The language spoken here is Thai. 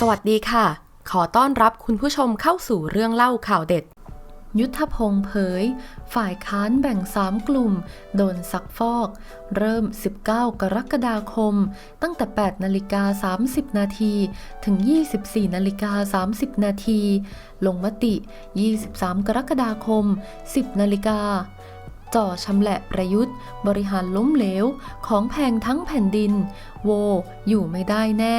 สวัสดีค่ะ ขอต้อนรับคุณผู้ชมเข้าสู่เรื่องเล่าข่าวเด็ด ยุทธพงศ์เผย ฝ่ายค้านแบ่ง3กลุ่ม โดนซักฟอก เริ่ม 19 กรกฎาคม ตั้งแต่ 8 นาฬิกา 30 นาที ถึง 24 นาฬิกา 30 นาที ลงมติ 23 กรกฎาคม 10 นาฬิกาจ่อชำแหละประยุทธ์ บริหารล้มเหลว ของแพงทั้งแผ่นดิน โว อยู่ไม่ได้แน่